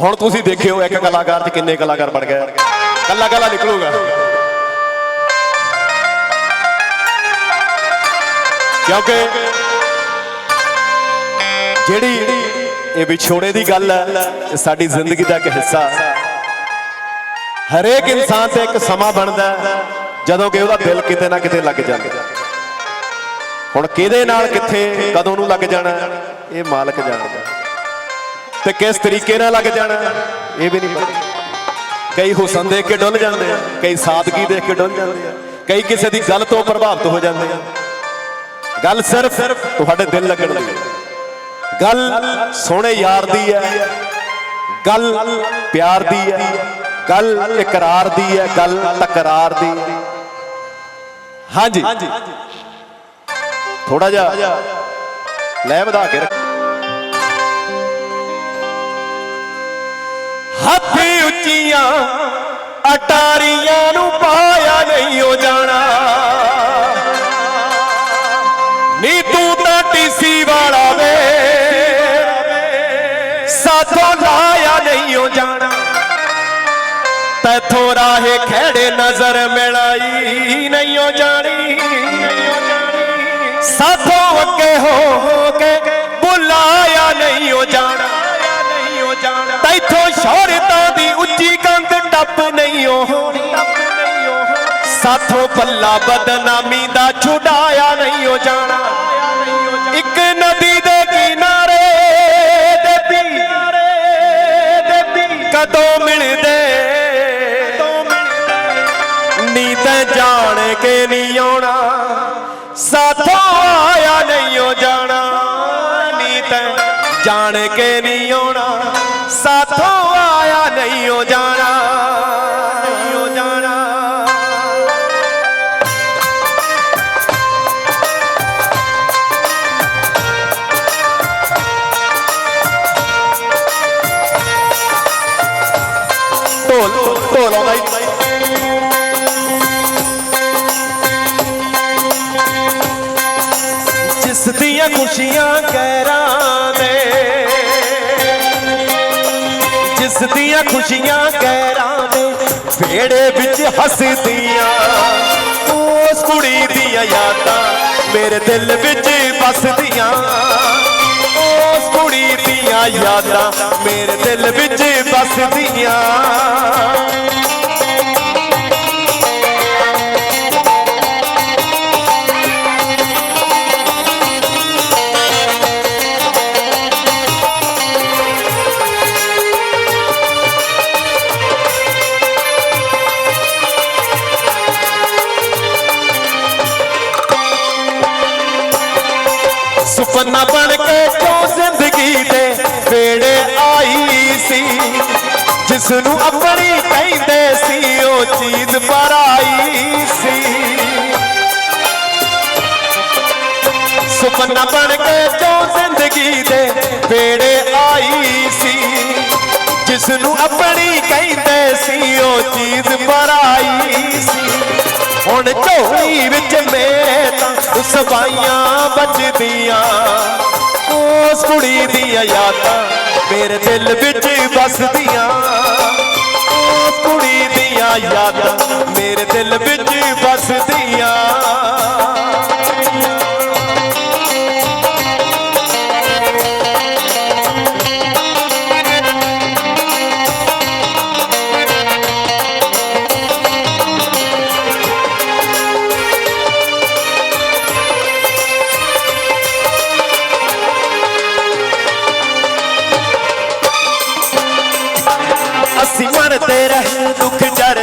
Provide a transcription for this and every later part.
ਹੁਣ ਤੁਸੀਂ ਦੇਖਿਓ ਇੱਕ ਕਲਾਕਾਰ 'ਚ ਕਿੰਨੇ ਕਲਾਕਾਰ ਬਣ ਗਏ। ਕੱਲਾ ਕੱਲਾ ਨਿਕਲੂਗਾ। ਕਿਉਂਕਿ ਜਿਹੜੀ ਇਹ ਵਿਛੋੜੇ ਦੀ ਗੱਲ ਹੈ, ਇਹ ਸਾਡੀ ਜ਼ਿੰਦਗੀ ਦਾ ਇੱਕ ਹਿੱਸਾ ਹਰੇਕ ਇਨਸਾਨ ਤੇ ਇੱਕ ਸਮਾਂ ਬਣਦਾ ਜਦੋਂ ਕਿ ਉਹਦਾ ਦਿਲ ਕਿਤੇ ਨਾ ਕਿਤੇ ਲੱਗ ਜਾਂਦਾ ਹੁਣ ਕਿਹਦੇ ਨਾਲ ਕਿੱਥੇ, ਕਦੋਂ ਨੂੰ ਲੱਗ ਜਾਣਾ ਇਹ ਮਾਲਕ ਜਾਣਦਾ ਤੇ ਕਿਸ ਤਰੀਕੇ ਨਾਲ ਲੱਗ ਜਾਣਾ? ਇਹ ਵੀ ਨਹੀਂ ਪਤਾ। ਕਈ ਹੁਸਨ ਦੇਖ ਕੇ ਡੁੱਲ ਜਾਂਦੇ ਆ ਕਈ ਸਾਦਗੀ ਦੇਖ ਕੇ ਡੁੱਲ ਜਾਂਦੇ ਆ ਕਈ ਕਿਸੇ ਦੀ ਗੱਲ ਤੋਂ ਪ੍ਰਭਾਵਿਤ ਹੋ ਜਾਂਦੇ ਆ। ਗੱਲ ਸਿਰਫ ਤੁਹਾਡੇ ਦਿਲ ਲੱਗਣ ਦੀ ਗੱਲ ਸੋਹਣੇ ਯਾਰ ਦੀ ਹੈ ਗੱਲ ਪਿਆਰ ਦੀ ਹੈ ਗੱਲ ਇਕਰਾਰ ਦੀ ਹੈ ਗੱਲ ਤਕਰਾਰ ਦੀ। ਹਾਂਜੀ। ਥੋੜਾ ਜਿਹਾ ਲੈ ਵਧਾ ਕੇ ਰੱਖ। ਹੱਥੀ ਉੱਚੀਆਂ ਅਟਾਰੀਆਂ ਨੂੰ ਪਾਇਆ ਨਹੀਂ ਹੋ ਜਾਣਾ। ਨੀ ਤੂੰ ਤਾਂ ਟੀਸੀ ਵਾਲਾ ਵੇ। ਸਾਥੋਂ ਲਾਇਆ ਨਹੀਂ ਹੋ ਜਾਣਾ। ਤੈਥੋਂ ਰਾਹੇ ਖੜੇ ਨਜ਼ਰ ਮਿਲਾਈ ਨਹੀਂ ਹੋ ਜਾਣੀ। ਸਾਥੋਂ ਅੱਗੇ ਹੋ ਹੋ ਕੇ ਬੁਲਾਇਆ ਨਹੀਂ ਹੋ ਜਾਣਾ। ਤੈਥੋਂ ਸ਼ੌਹਰਤਾਂ ਦੀ ਉੱਚੀ ਕੰਧ ਟੱਪ ਨਹੀਂ ਹੋ ਸਾਥੋਂ ਪੱਲਾ ਬਦਨਾਮੀ ਦਾ ਛੁਡਾਇਆ ਨਹੀਂ ਹੋ ਜਾਣਾ। ਇੱਕ ਨਦੀ ਦੇ ਕਿਨਾਰੇ ਦੇ ਵੀ ਕਦੋਂ ਮਿਲਦੇ? ਨੀ ਤਾਂ ਜਾਣ ਕੇ ਨਹੀਂ ਆਉਣਾ। ਸਾਥੋਂ ਆਇਆ ਨਹੀਂ ਹੋ ਜਾਣਾ। ਨੀ ਤਾਂ ਜਾਣ ਕੇ ਨਹੀਂ ਆਉਣਾ। ਸਾਥੋਂ ਆਇਆ ਨਹੀਂ ਹੋ ਜਾਣਾ। ਨਹੀਂ ਢੋਲ ਆਉਂਦਾ ਜਿਸ ਦੀਆਂ ਖੁਸ਼ੀਆਂ ਕਹਿਰਾਂ ਜਿਸ ਖੁਸ਼ੀਆਂ ਕਹਿਰਾਂ ਦੇ ਵੇੜੇ ਵਿੱਚ ਹੱਸਦੀਆਂ। ਉਸ ਕੁੜੀ ਦੀਆਂ ਯਾਦਾਂ ਮੇਰੇ ਦਿਲ ਵਿੱਚ ਵਸਦੀਆਂ। ਉਸ ਕੁੜੀ ਦੀਆਂ ਯਾਦਾਂ ਮੇਰੇ ਦਿਲ ਵਿੱਚ ਵਸਦੀਆਂ। ਸੁਪਨਾ ਬਣ ਕੇ ਜੋ ਜ਼ਿੰਦਗੀ ਦੇ ਵੇੜੇ ਆਈ ਸੀ? ਜਿਸ ਨੂੰ ਆਪਣੀ ਕਹਿੰਦੇ ਸੀ, ਉਹ ਚੀਜ਼ ਪਰ ਸੀ। ਸੁਪਨਾ ਬਣ ਕੇ ਜੋ ਜ਼ਿੰਦਗੀ ਦੇ ਵੇੜੇ ਆਈ ਸੀ? ਜਿਸ ਨੂੰ ਆਪਣੀ ਕਹਿੰਦੇ ਸੀ, ਉਹ ਚੀਜ਼ ਪਰ ਆਈ ਸੀ। ਹੁਣ ਝੋਲੀ ਵਿੱਚ ਮੇਰਾ ਸਵਾਈਆਂ ਵੱਜਦੀਆਂ ਉਸ ਕੁੜੀ ਦੀਆਂ ਯਾਦਾਂ ਮੇਰੇ ਦਿਲ ਵਿੱਚ ਵਸਦੀਆਂ। ਉਸ ਕੁੜੀ ਦੀਆਂ ਯਾਦਾਂ ਮੇਰੇ ਦਿਲ ਵਿੱਚ ਵਸਦੀਆਂ।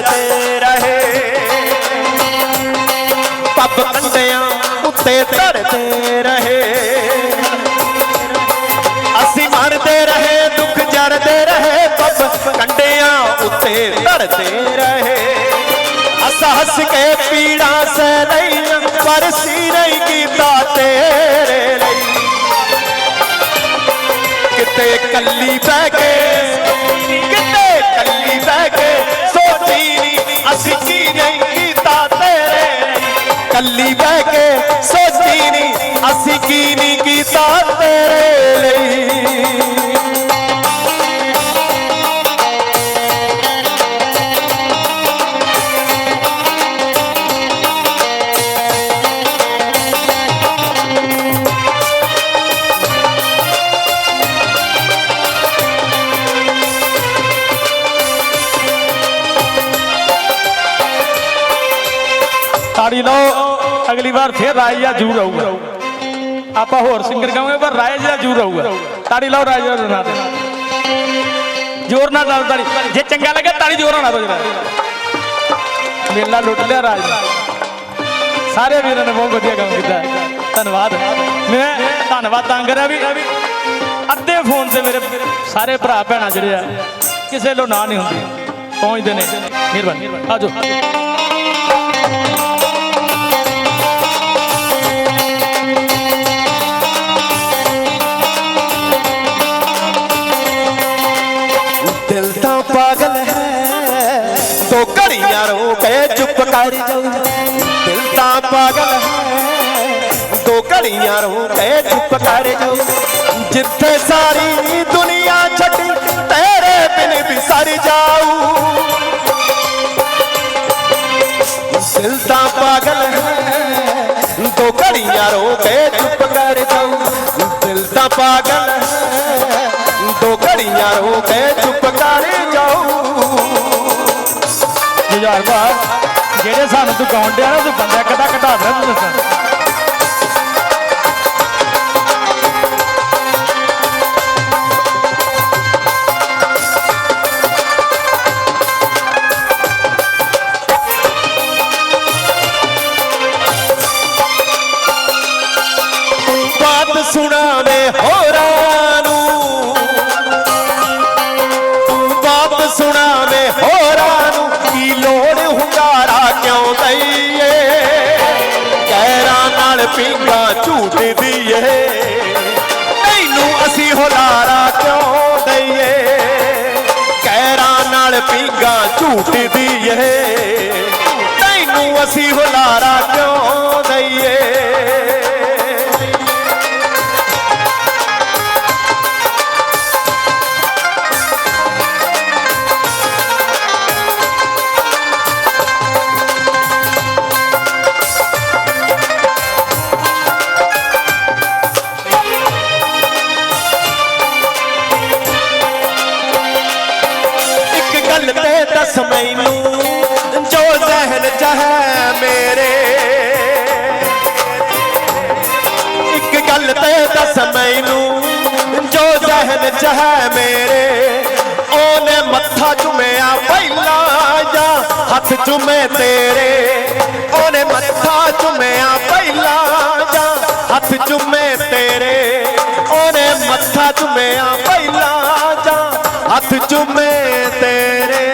ਦੁੱਖ ਰਹੇ। ਪੱਬ ਕੰਡਿਆਂ ਉੱਤੇ ਧਰਦੇ ਰਹੇ। ਅਸੀਂ ਮਰਦੇ ਰਹੇ, ਦੁੱਖ ਜਰਦੇ ਰਹੇ, ਪੱਬ ਕੰਡਿਆਂ ਉੱਤੇ ਧਰਦੇ ਰਹੇ। ਅਸ ਹੱਸ ਕੇ ਪੀੜਾ ਸਹਿ ਲਈਆਂ ਪਰ ਸੀ ਨਹੀਂ ਕੀਤਾ ਤੇਰੇ ਲਈ। ਕਿਤੇ ਕੱਲੀ ਬਹਿ ਕੇ, ਕਿਤੇ ਕੱਲੀ ਬਹਿ ਕੇ ਨੀ ਨਹੀਂ ਕੀਤਾ ਤੇਰੇ ਕੱਲੀ ਬਹਿ ਕੇ ਸੋਚੀ ਨਹੀਂ, ਅਸੀਂ ਕੀ ਨਹੀਂ ਕੀਤਾ ਤੇਰੇ ਲਈ? ਤਾੜੀ ਲਓ, ਅਗਲੀ ਵਾਰ ਫੇਰ ਰਾਜ ਦਾ ਜ਼ਰੂਰ ਆਊਗਾ। ਆਪਾਂ ਹੋਰ ਸਿੰਗਰ ਗਾਵਾਂਗੇ, ਪਰ ਰਾਜ ਦਾ ਜ਼ਰੂਰ ਆਊਗਾ। ਤਾੜੀ ਲਾਓ ਰਾਜ ਦਾ ਨਾਂ ਜ਼ੋਰ ਨਾਲ ਲਾਓ ਤਾੜੀ। ਜੇ ਚੰਗਾ ਲੱਗੇ ਤਾੜੀ ਜ਼ੋਰ ਨਾਲ ਵੱਜਣਾ ਮੇਲਾ ਲੁੱਟ ਲਿਆ ਰਾਜ ਸਾਰੇ ਵੀਰਾਂ ਨੇ ਬਹੁਤ ਵਧੀਆ ਕੰਮ ਕੀਤਾ। ਧੰਨਵਾਦ। ਮੈਂ ਧੰਨਵਾਦ ਤਾਂ ਕਰਿਆ ਵੀ ਅੱਧੇ ਫੋਨ ਤੇ ਮੇਰੇ ਸਾਰੇ ਭਰਾ ਭੈਣਾਂ ਜਿਹੜੇ ਆ, ਕਿਸੇ ਲੋ ਨਾ ਨਹੀਂ ਹੁੰਦੀ। ਪਹੁੰਚਦੇ ਨੇ। ਮਿਹਰਬਾਨੀ। ਆਜੋ। ਕੇ ਚੁੱਪ ਦਿਲ ਤਾਂ ਪਾਗਲ ਹੈ। ਤੋ ਘੜੀਆਂ ਰੋ ਕੇ ਚੁੱਪ ਕਰ ਜਾਊ ਜਿੱਥੇ ਸਾਰੀ ਦੁਨੀਆ ਛੱਡੀ, ਤੇਰੇ ਬਿਨ ਵੀ ਸਰ ਜਾਊ। ਦਿਲ ਤਾਂ ਪਾਗਲ ਹੈ। ਤੋ ਘੜੀਆਂ ਰੋ ਕੇ ਚੁੱਪ ਕਰ ਜਾਊ ਦਿਲ ਤਾਂ ਪਾਗਲ ਹੈ। ਦੋ ਘੜੀਆਂ ਰੋ ਕੇ ਚੁੱਪ ਕਰ ਜਾਊ। ਜੁਝਾਰ ਬਾਤ ਜਿਹੜੇ ਸਾਨੂੰ ਤੂੰ ਗਾਉਣ ਡਿਆ ਨਾ ਤੂੰ ਬੰਦਾ ਕਦਾ ਘਟਾ ਦੇ ਤੂੰ ਦੱਸ ਪਿੰਗਾ ਝੂਟਦੀ ਦੀਏ। ਤੈਨੂੰ ਅਸੀਂ ਹੁਲਾਰਾ ਕਿਉਂ ਦਈਏ? ਕਹਿਰਾਂ ਨਾਲ ਪਿੰਗਾ ਝੂਟਦੀ ਦੀਏ। ਤੈਨੂੰ ਅਸੀਂ ਹੁਲਾਰਾ ਕਿਉਂ ਦਈਏ? ਜ਼ਹਿਨ ਹੈ ਮੇਰੇ। ਉਹਨੇ ਮੱਥਾ ਚੁੰਮਿਆ ਪਹਿਲਾਂ ਜਾਂ, ਹੱਥ ਚੁੰਮੇ ਤੇਰੇ। ਉਹਨੇ ਮੱਥਾ ਚੁੰਮਿਆ ਪਹਿਲਾਂ ਜਾਂ, ਹੱਥ ਚੁੰਮੇ ਤੇਰੇ। ਉਹਨੇ ਮੱਥਾ ਚੁੰਮਿਆ ਪਹਿਲਾਂ ਜਾਂ, ਹੱਥ ਚੁੰਮੇ ਤੇਰੇ।